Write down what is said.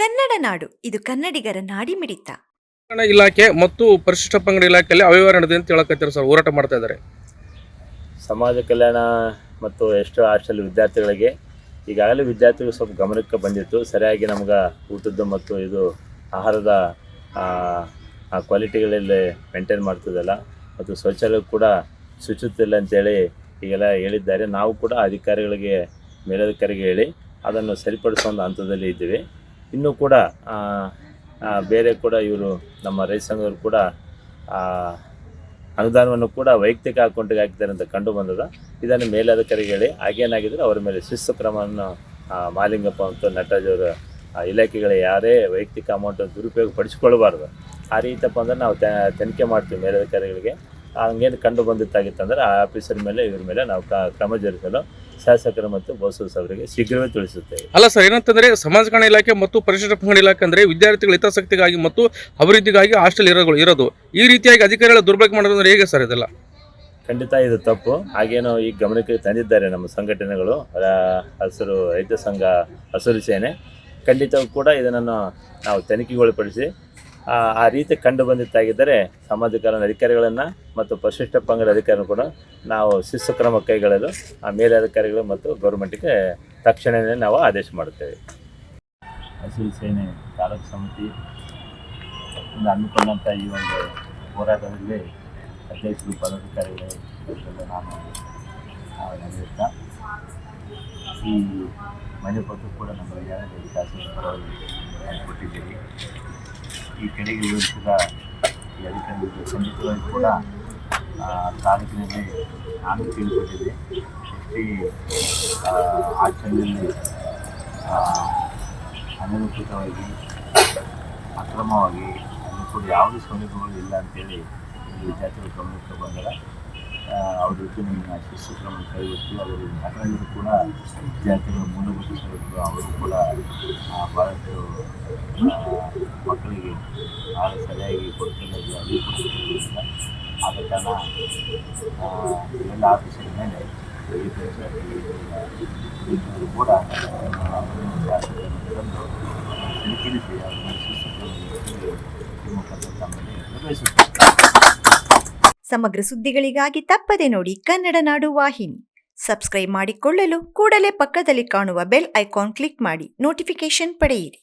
ಕನ್ನಡ ನಾಡು. ಇದು ಕನ್ನಡಿಗರ ನಾಡಿಮಿಡಿತ. ಮಿಡಿತ ಇಲಾಖೆ ಮತ್ತು ಪರಿಶಿಷ್ಟ ಪಂಗಡ ಇಲಾಖೆಯಲ್ಲಿ ಅವ್ಯವಹಾರ ನಡೆದಿದೆ ಅಂತ ಹೇಳಕತ್ತಾರೆ ಸರ್ ಹೋರಾಟ ಮಾಡ್ತಾ ಇದ್ದಾರೆ. ಸಮಾಜ ಕಲ್ಯಾಣ ಮತ್ತು ಎಷ್ಟು ಹಾಸ್ಟೆಲ್ ವಿದ್ಯಾರ್ಥಿಗಳಿಗೆ ಈಗಾಗಲೇ ವಿದ್ಯಾರ್ಥಿಗಳು ಸ್ವಲ್ಪ ಗಮನಕ್ಕೆ ಬಂದಿತ್ತು. ಸರಿಯಾಗಿ ನಮ್ಗೆ ಊಟದ್ದು ಮತ್ತು ಇದು ಆಹಾರದ ಕ್ವಾಲಿಟಿಗಳಲ್ಲಿ ಮೇಂಟೈನ್ ಮಾಡ್ತಿದ್ದಲ್ಲ. ಮತ್ತು ಶೌಚಾಲಯ ಕೂಡ ಶುಚಿತ್ವ ಅಂತೇಳಿ ಈಗೆಲ್ಲ ಹೇಳಿದ್ದಾರೆ. ನಾವು ಕೂಡ ಅಧಿಕಾರಿಗಳಿಗೆ ಮೇಲಧಿಕಾರಿಗೆ ಹೇಳಿ ಅದನ್ನು ಸರಿಪಡಿಸೋ ಒಂದು ಹಂತದಲ್ಲಿ ಇದ್ದೀವಿ. ಇನ್ನೂ ಕೂಡ ಬೇರೆ ಕೂಡ ಇವರು ನಮ್ಮ ರೈತ ಸಂಘದವರು ಕೂಡ ಅನುದಾನವನ್ನು ಕೂಡ ವೈಯಕ್ತಿಕ ಅಕೌಂಟಿಗೆ ಹಾಕಿದ್ದಾರೆ ಅಂತ ಕಂಡು ಬಂದದ. ಇದನ್ನು ಮೇಲಧಿಕಾರಿಗೆ ಹೇಳಿ ಹಾಗೇನಾಗಿದ್ದರೆ ಅವರ ಮೇಲೆ ಶಿಸ್ತು ಕ್ರಮವನ್ನು ಮಾಲಿಂಗಪ್ಪ ಮತ್ತು ನಟರಾಜ್ ಅವರ ಇಲಾಖೆಗಳ ಯಾರೇ ವೈಯಕ್ತಿಕ ಅಮೌಂಟನ್ನು ದುರುಪಯೋಗ ಪಡಿಸ್ಕೊಳ್ಬಾರ್ದು ಆ ರೀತಿಯಪ್ಪ ಅಂದರೆ ನಾವು ತನಿಖೆ ಮಾಡ್ತೀವಿ ಮೇಲಧಿಕಾರಿಗಳಿಗೆ. ಹಂಗೇನು ಕಂಡು ಬಂದಿತ್ತಾಗಿತ್ತಂದ್ರೆ ಆ ಆಫೀಸರ್ ಮೇಲೆ ಇವ್ರ ಮೇಲೆ ನಾವು ಕ್ರಮ ಜರುಗಿಸಲು ಶಾಸಕರು ಮತ್ತು ಬೋಸಸ್ ಅವರಿಗೆ ಶೀಘ್ರವೇ ತಿಳಿಸುತ್ತೇವೆ. ಅಲ್ಲ ಸರ್ ಏನಂತಂದ್ರೆ ಸಮಾಜ ಕಲ್ಯಾಣ ಇಲಾಖೆ ಮತ್ತು ಪರಿಶಿಷ್ಟ ಪಂಗಡ ಇಲಾಖೆ ಅಂದ್ರೆ ವಿದ್ಯಾರ್ಥಿಗಳ ಹಿತಾಸಕ್ತಿಗಾಗಿ ಮತ್ತು ಅಭಿವೃದ್ಧಿಗಾಗಿ ಹಾಸ್ಟೆಲ್ ಇರೋಗಳು ಇರೋದು. ಈ ರೀತಿಯಾಗಿ ಅಧಿಕಾರಿಗಳ ದುರ್ಬಳಕೆ ಮಾಡೋದಂದ್ರೆ ಹೇಗೆ ಸರ್ ಇದೆಲ್ಲ? ಖಂಡಿತ ಇದು ತಪ್ಪು. ಹಾಗೇನೋ ಈ ಗಮನಕ್ಕೆ ತಂದಿದ್ದಾರೆ ನಮ್ಮ ಸಂಘಟನೆಗಳು ಹಸಿರು ರೈತ ಸಂಘ ಹಸಿರು ಸೇನೆ. ಖಂಡಿತವೂ ಕೂಡ ಇದನ್ನು ನಾವು ತನಿಖೆಗೊಳಪಡಿಸಿ ಆ, ರೀತಿ ಕಂಡು ಬಂದಿತ್ತಾಗಿದ್ದರೆ ಸಮಾಜ ಅಧಿಕಾರಿಗಳನ್ನು ಮತ್ತು ಪರಿಶಿಷ್ಟ ಪಂಗಡ ಅಧಿಕಾರಿಗಳನ್ನು ಕೂಡ ನಾವು ಶಿಸ್ತು ಕ್ರಮ ಕೈಗೊಳ್ಳಲು ಆ ಮೇಲಧಿಕಾರಿಗಳು ಮತ್ತು ಗೌರ್ಮೆಂಟ್ಗೆ ತಕ್ಷಣವೇ ನಾವು ಆದೇಶ ಮಾಡುತ್ತೇವೆ. ಹಸಿರು ಸೇನೆ ತಾಲೂಕು ಸಮಿತಿ ಹಮ್ಮಿಕೊಂಡಂಥ ಈ ಒಂದು ಹೋರಾಟದಲ್ಲಿ ಅಧ್ಯಕ್ಷರು ಪದಾಧಿಕಾರಿಗಳು ನಾನು ಈ ಮನೆ ಪತ್ರ ಕೂಡ ನಮ್ಮ ಶಾಸನ ಪರವಾಗಿ ಕೊಟ್ಟಿದ್ದೀರಿ. ಈ ಕಡೆಗೆ ವಿವರಿಸಿದ ಈ ಅಧಿಕಾರಿಗಳಿಗೆ ಖಂಡಿತವಾಗಿ ಕೂಡ ತಾಲೂಕಿನಲ್ಲಿ ನಾನು ತಿಳ್ಕೊಂಡಿದ್ದೆ ಶಕ್ತಿ ಆಚರಣೆಯಲ್ಲಿ ಅನಧಿಕೃತವಾಗಿ ಅಕ್ರಮವಾಗಿ ಅಲ್ಲಿ ಕೂಡ ಯಾವುದೇ ಸೌಲಭ್ಯಗಳು ಇಲ್ಲ ಅಂತೇಳಿ ವಿದ್ಯಾರ್ಥಿಗಳು ಗಮನಕ್ಕೆ ಬಂದಾಗ ಅವ್ರ ಜೊತೆ ನಿಮ್ಮ ಶಿಸ್ತು ಕ್ರಮ ಕೈಗೊಳ್ತೀವಿ ಅವರು ನಗರಗಳು ಕೂಡ ವಿದ್ಯಾರ್ಥಿಗಳ ಮೂಲಭೂತ ಸೌಲಭ್ಯಗಳು, ಅವರು ಕೂಡ ಭಾಳಷ್ಟು ಮಕ್ಕಳಿಗೆ ಆಹಾರ ಸರಿಯಾಗಿ ಕೊಡ್ತಿಲ್ಲ ಅದು ಕೊಡ್ತಿಲ್ಲ ಆದ ಕಾರಣ ಎಲ್ಲ ಆಫೀಸಿನ ಮೇಲೆ ಇವರು ಕೂಡ ನಿರ್ವಹಿಸುತ್ತಾರೆ ಸಮಗ್ರ ಸುದ್ದಿಗಳಿಗಾಗಿ ತಪ್ಪದೆ ನೋಡಿ ಕನ್ನಡ ನಾಡು ವಾಹಿನಿ. ಸಬ್ಸ್ಕ್ರೈಬ್ ಮಾಡಿಕೊಳ್ಳಲು ಕೂಡಲೇ ಪಕ್ಕದಲ್ಲಿ ಕಾಣುವ ಬೆಲ್ ಐಕಾನ್ ಕ್ಲಿಕ್ ಮಾಡಿ ನೋಟಿಫಿಕೇಶನ್ ಪಡೆಯಿರಿ.